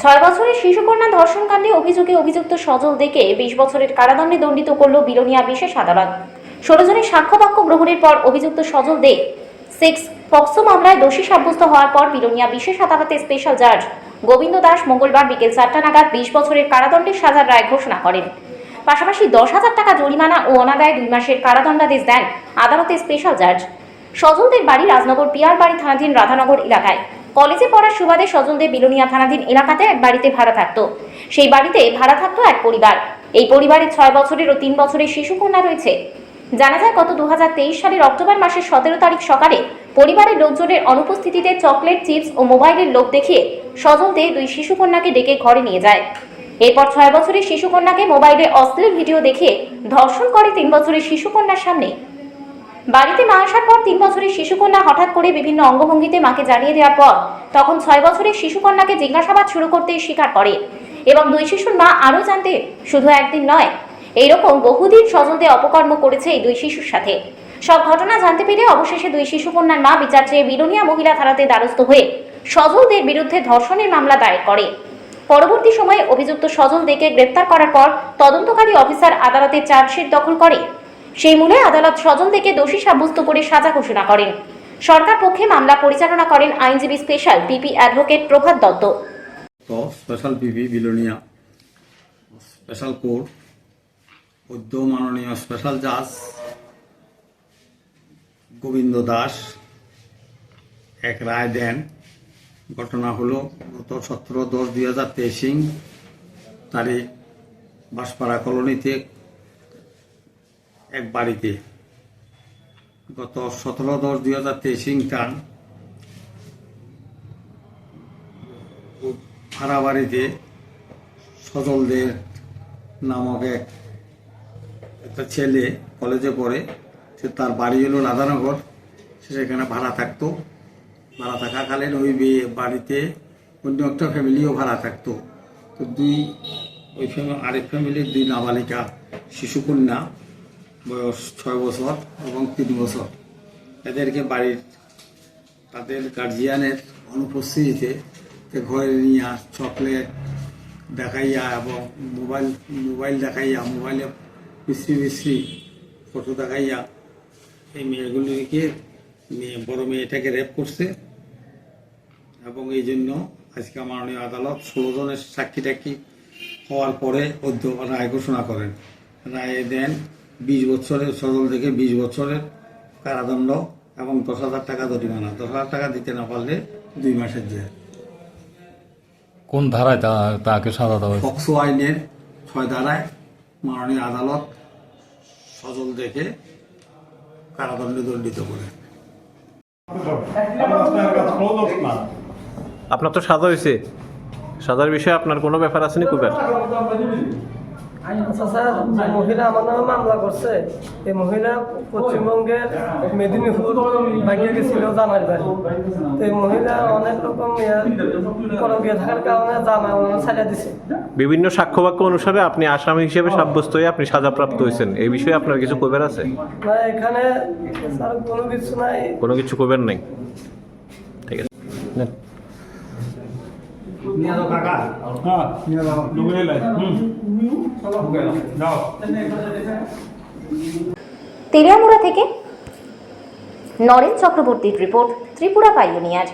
ছয় বছরের শিশুকন্যা ধর্ষণকাণ্ডে অভিযোগে অভিযুক্ত সজল দেখে বিশ বছরের কারাদণ্ডে দণ্ডিত করল বিলোনিয়া বিশেষ আদালত। ষোলো জনের সাক্ষ্য বাক্য গ্রহণের পর অভিযুক্ত সজল দে সেক্স পক্সো মামলায় দোষী সাব্যস্ত হওয়ার পর বিলোনিয়া বিশেষ আদালতে স্পেশাল জাজ গোবিন্দ দাস মঙ্গলবার বিকেল চারটা নাগাদ বিশ বছরের কারাদণ্ডের সাজার রায় ঘোষণা করেন। পাশাপাশি দশ হাজার টাকা জরিমানা ও অনাদায় দুই মাসের কারাদণ্ডাদেশ দেন আদালতের স্পেশাল জাজ। সজলদের বাড়ি রাজনগর পিয়ার বাড়ি থানাধীন রাধানগর এলাকায়। কলেজে পড়ার সুবাদে সজলদের বিলোনিয়া থানাধীন এলাকাতে এক বাড়িতে ভাড়া থাকতো। সেই বাড়িতে ভাড়া থাকতো এক পরিবার। এই পরিবারে ছয় বছরের ও তিন বছরের শিশুকন্যা রয়েছে। জানা যায়, গত দুহাজার তেইশ সালের অক্টোবর মাসের সতেরো তারিখ সকালে পরিবারের লোকজনের অনুপস্থিতিতে চকলেট, চিপস ও মোবাইলের লোভ দেখিয়ে সজল দে দুই শিশুকন্যাকে ডেকে ঘরে নিয়ে যায়। এরপর ছয় বছরের শিশুকন্যাকে মোবাইলে অশ্লীল ভিডিও দেখিয়ে ধর্ষণ করে তিন বছরের শিশুকন্যার সামনে বাড়িতে মা আসার পর তিন বছরের শিশুকন্যা হঠাৎ করে বিভিন্ন অঙ্গভঙ্গিতে মাকে জানিয়ে দেওয়ার পর তখন ছয় বছরের শিশুকন্যাকে জিজ্ঞাসাবাদ শুরু করতে স্বীকার করে এবং দুই শিশুর মা আরও জানতে শুধু একদিন নয়, এইরকম বহুদিন স্বজনদের অপকর্ম করেছে এই দুই শিশুর সাথে। সব ঘটনা জানতে পেরে অবশেষে দুই শিশুকন্যার মা বিচার চেয়ে বিলোনিয়া মহিলা থানাতে দ্বারস্থ হয়ে সজলদের বিরুদ্ধে ধর্ষণের মামলা দায়ের করে। পরবর্তী সময়ে অভিযুক্ত সজল দেকে গ্রেপ্তার করার পর তদন্তকারী অফিসার আদালতে চার্জশিট দখল করে। সেই মূলে আদালত থেকে দোষী সাব্যস্ত করে সাজা ঘোষণা করেন। সরকার পক্ষে মামলা পরিচালনা করেন আইনজীবী special PP advocate Prabhat Dutta. Special PP Belonia, special court উদ্য মাননীয় স্পেশাল জাজ, গোবিন্দ দাস, এক রায় দেন। ঘটনা হলো গত সতেরো দশ দুই হাজার তেইশিং তারিখ বাঁশপাড়া কলোনিতে এক বাড়িতে। গত সতেরো দশ দুই হাজার তেইশিং টান ভাড়া বাড়িতে সজলদের নামক এক একটা ছেলে কলেজে পড়ে। সে তার বাড়ি হলো রাধানগর। সে সেখানে ভাড়া থাকতো। ভাড়া থাকাকালীন ওই বাড়িতে অন্য একটা ফ্যামিলিও ভাড়া থাকতো। তো দুই ওই ফ্যামিলি আরেক ফ্যামিলির দুই নাবালিকা শিশুকন্যা বয়স ছয় বছর এবং তিন বছর। এদেরকে বাড়ির, তাদের গার্জিয়ানের অনুপস্থিতিতে ঘরে নিয়ে চকলেট দেখাইয়া এবং মোবাইল মোবাইল দেখাইয়া মোবাইলে বিশ্রী বিশ্রী ফটো দেখাইয়া এই মেয়েগুলিকে মেয়ে বড় মেয়েটাকে রেপ করছে এবং এই জন্য আজকে মাননীয় আদালত ষোলো জনের সাক্ষী টাক্ষী হওয়ার পরে অধ্য রায় ঘোষণা করেন। রায়ে দেন বিশ বছরের সজল থেকে বিশ বছরের কারাদণ্ড এবং দশ হাজার টাকা জরিমানা। দশ হাজার টাকা দিতে না পারলে দুই মাসের জেল। কোন ধারায় তা তাকে সাজা দেওয়া পক্সো আইনের ছয় ধারায় মাননীয় আদালত সজল দেখে কারাদণ্ডে দণ্ডিত করে। আপনার তো সাজা হয়েছে। সাজার বিষয়ে আপনার কোনো ব্যাপার আছে নি কুবের মহিলা আমার নামে মামলা করছে এই মহিলা পশ্চিমবঙ্গের মেদিনীপুর ভাগিয়ে গেছিল জামাই বাড়ি। তো এই মহিলা অনেক রকম পরকিয়া থাকার কারণে জামাই ওনারা ছাড়িয়ে দিছে। বিভিন্ন সাক্ষ্যবাক্য অনুসারে আপনি আসামি হিসেবে সাব্যস্ত হয়ে আপনি সাজাপ্রাপ্ত হয়েছেন। এই বিষয়ে আপনার কিছু কবের আছে? না এখানে স্যার কোনো কিছু নাই। কোনো কিছু কবের নেই? ঠিক আছে। নেন। তেলিয়ামুড়া থেকে নরেন চক্রবর্তীর রিপোর্ট ত্রিপুরা পাইওনিয়ার